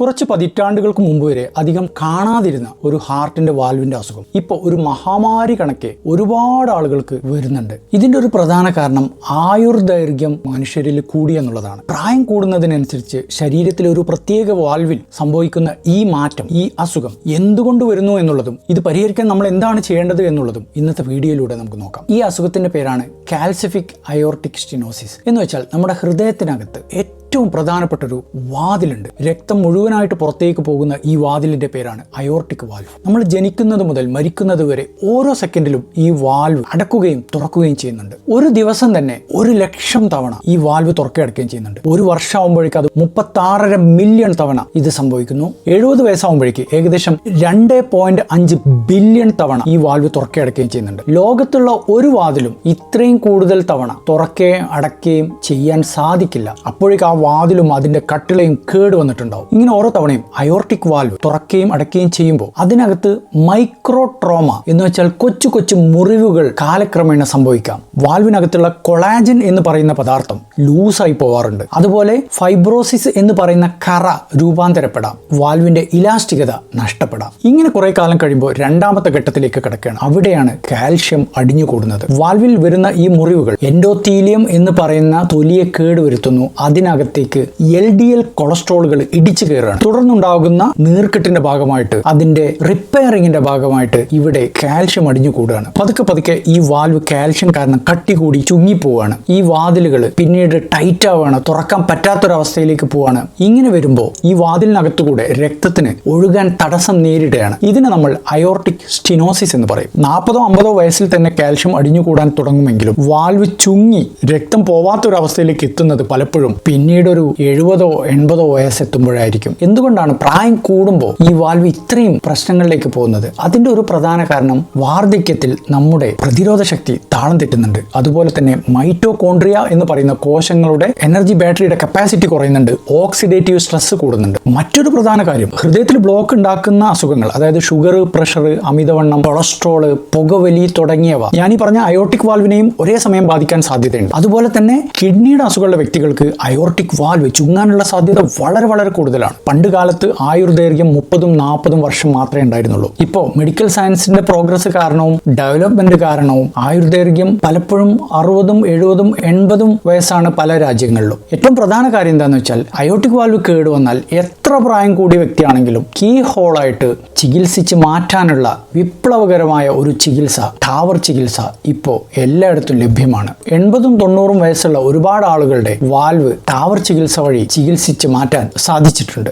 കുറച്ച് പതിറ്റാണ്ടുകൾക്ക് മുമ്പ് വരെ അധികം കാണാതിരുന്ന ഒരു ഹാർട്ടിന്റെ വാൽവിന്റെ അസുഖം ഇപ്പോൾ ഒരു മഹാമാരി കണക്കെ ഒരുപാട് ആളുകൾക്ക് വരുന്നുണ്ട്. ഇതിന്റെ ഒരു പ്രധാന കാരണം ആയുർദൈർഘ്യം മനുഷ്യരിൽ കൂടി എന്നുള്ളതാണ്. പ്രായം കൂടുന്നതിനനുസരിച്ച് ശരീരത്തിലെ ഒരു പ്രത്യേക വാൽവിൽ സംഭവിക്കുന്ന ഈ മാറ്റം ഈ അസുഖം എന്തുകൊണ്ട് വരുന്നു എന്നുള്ളതും ഇത് പരിഹരിക്കാൻ നമ്മൾ എന്താണ് ചെയ്യേണ്ടത് എന്നുള്ളതും ഇന്നത്തെ വീഡിയോയിലൂടെ നമുക്ക് നോക്കാം. ഈ അസുഖത്തിന്റെ പേരാണ് കാൽസിഫിക് അയോർട്ടിക് സ്റ്റിനോസിസ്. എന്ന് വെച്ചാൽ നമ്മുടെ ഹൃദയത്തിനകത്ത് ഏറ്റവും പ്രധാനപ്പെട്ട ഒരു വാതിലുണ്ട്. രക്തം മുഴുവനായിട്ട് പുറത്തേക്ക് പോകുന്ന ഈ വാതിലിന്റെ പേരാണ് അയോർട്ടിക് വാൽവ്. നമ്മൾ ജനിക്കുന്നത് മുതൽ മരിക്കുന്നത് വരെ ഓരോ സെക്കൻഡിലും ഈ വാൽവ് അടക്കുകയും തുറക്കുകയും ചെയ്യുന്നുണ്ട്. ഒരു ദിവസം തന്നെ ഒരു ലക്ഷം തവണ ഈ വാൽവ് തുറക്കുകയടക്കുകയും ചെയ്യുന്നുണ്ട്. ഒരു വർഷമാകുമ്പോഴേക്ക് അത് മുപ്പത്താറര മില്യൺ തവണ ഇത് സംഭവിക്കുന്നു. എഴുപത് വയസ്സാകുമ്പോഴേക്ക് ഏകദേശം രണ്ട് പോയിന്റ് അഞ്ച് ബില്യൺ തവണ ഈ വാൽവ് തുറക്കുകയടക്കുകയും ചെയ്യുന്നുണ്ട്. ലോകത്തുള്ള ഒരു വാതിലും ഇത്രയും കൂടുതൽ തവണ തുറക്കുകയും അടക്കുകയും ചെയ്യാൻ സാധിക്കില്ല. അപ്പോഴേക്ക് ആ വാതിലും അതിന്റെ കട്ടിളയും കേട് വന്നിട്ടുണ്ടാവും. ഇങ്ങനെ ഓരോ തവണയും അയോർട്ടിക് വാൽവ് തുറക്കുകയും അടയ്ക്കുകയും ചെയ്യുമ്പോൾ അതിനകത്ത് മൈക്രോ ട്രോമ എന്ന് വെച്ചാൽ കൊച്ചു കൊച്ചു മുറിവുകൾ കാലക്രമേണ സംഭവിക്കാം. വാൽവിനകത്തുള്ള കൊളാജിൻ എന്ന് പറയുന്ന പദാർത്ഥം ലൂസായി പോവാറുണ്ട്. അതുപോലെ ഫൈബ്രോസിസ് എന്ന് പറയുന്ന കറ രൂപാന്തരപ്പെടാം. വാൽവിന്റെ ഇലാസ്റ്റികത നഷ്ടപ്പെടാം. ഇങ്ങനെ കുറെ കാലം കഴിയുമ്പോൾ രണ്ടാമത്തെ ഘട്ടത്തിലേക്ക് കിടക്കുകയാണ്. അവിടെയാണ് കാൽഷ്യം അടിഞ്ഞുകൂടുന്നത്. വാൽവിൽ വരുന്ന ഈ മുറിവുകൾ എൻഡോത്തീലിയം എന്ന് പറയുന്ന തൊലിയെ കേടുവരുത്തുന്നു. അതിനകത്തേക്ക് എൽ ഡി എൽ കൊളസ്ട്രോളുകൾ ഇടിച്ചു കയറുകയാണ്. തുടർന്നുണ്ടാകുന്ന നീർക്കെട്ടിന്റെ ഭാഗമായിട്ട് അതിന്റെ റിപ്പയറിങ്ങിന്റെ ഭാഗമായിട്ട് ഇവിടെ കാൽഷ്യം അടിഞ്ഞു കൂടുകയാണ്. പതുക്കെ പതുക്കെ ഈ വാൽവ് കാൽഷ്യം കാരണം കട്ടി കൂടി ചുങ്ങിപ്പോവാണ് ഈ വാതിലുകൾ പിന്നീട് ടൈറ്റ് ആവുകയാണ് തുറക്കാൻ പറ്റാത്തൊരവസ്ഥയിലേക്ക് പോവാണ് ഇങ്ങനെ വരുമ്പോൾ ഈ വാതിലിനകത്തുകൂടെ രക്തത്തിന് ഒഴുകാൻ തടസ്സം നേരിടുകയാണ്. ഇതിനെ നമ്മൾ അയോർട്ടിക് സ്റ്റിനോസിസ് എന്ന് പറയും. നാൽപ്പതോ അമ്പതോ വയസ്സിൽ തന്നെ കാൽഷ്യം അടിഞ്ഞുകൂടാൻ തുടങ്ങുമെങ്കിലും വാൽവ് ചുങ്ങി രക്തം പോവാത്തൊരവസ്ഥയിലേക്ക് എത്തുന്നത് പലപ്പോഴും പിന്നീട് ഒരു എഴുപതോ എൺപതോ വയസ്സെത്തുമ്പോഴായിരിക്കും. എന്തുകൊണ്ടാണ് പ്രായം കൂടുമ്പോൾ ഈ വാൽവ് ഇത്രയും പ്രശ്നങ്ങളിലേക്ക് പോകുന്നത്? അതിന്റെ ഒരു പ്രധാന കാരണം വാർദ്ധക്യത്തിൽ നമ്മുടെ പ്രതിരോധ ശക്തി താളം തെറ്റുന്നുണ്ട്. അതുപോലെ തന്നെ മൈറ്റോകോൺട്രിയ എന്ന് പറയുന്ന കോശങ്ങളുടെ എനർജി ബാറ്ററിയുടെ കപ്പാസിറ്റി കുറയുന്നുണ്ട്. ഓക്സിഡേറ്റീവ് സ്ട്രെസ് കൂടുന്നുണ്ട്. മറ്റൊരു പ്രധാന കാര്യം ഹൃദയത്തിൽ ബ്ലോക്ക് ഉണ്ടാക്കുന്ന അസുഖങ്ങൾ അതായത് ഷുഗർ പ്രഷർ അമിതവണ്ണം കൊളസ്ട്രോൾ പുകവലി തുടങ്ങിയവ ഈ പറഞ്ഞ അയോട്ടിക് വാൽവിനെയും ഒരേ സമയം ബാധിക്കാൻ സാധ്യതയുണ്ട്. അതുപോലെ തന്നെ കിഡ്നിയുടെ അസുഖമുള്ള വ്യക്തികൾക്ക് അയോർട്ടിക് വാൽവ് ചുങ്ങാനുള്ള സാധ്യത വളരെ വളരെ കൂടുതലാണ്. പണ്ട് കാലത്ത് ആയുർദൈർഘ്യം മുപ്പതും നാൽപ്പതും വർഷം മാത്രമേ ഉണ്ടായിരുന്നുള്ളൂ. ഇപ്പോൾ മെഡിക്കൽ സയൻസിന്റെ പ്രോഗ്രസ് കാരണവും ഡെവലപ്മെന്റ് കാരണവും ആയുർദൈർഘ്യം പലപ്പോഴും അറുപതും എഴുപതും എൺപതും വയസ്സാണ് പല രാജ്യങ്ങളിലും. ഏറ്റവും പ്രധാന കാര്യം എന്താണെന്ന് വെച്ചാൽ അയോട്ടിക് വാൽവ് കേടുവന്നാൽ എത്ര പ്രായം കൂടിയ വ്യക്തിയാണെങ്കിലും കീ ഹോളായിട്ട് ചികിത്സിച്ച് മാറ്റാനുള്ള വിപ്ലവകരമായ ഒരു ചികിത്സ ടാവർ ചികിത്സ ഇപ്പോൾ എല്ലായിടത്തും ലഭ്യമാണ്. എൺപതും തൊണ്ണൂറും വയസ്സുള്ള ഒരുപാട് ആളുകളുടെ വാൽവ് ടാവർ ചികിത്സ വഴി ചികിത്സിച്ച് മാറ്റാൻ സാധിച്ചിട്ടുണ്ട്.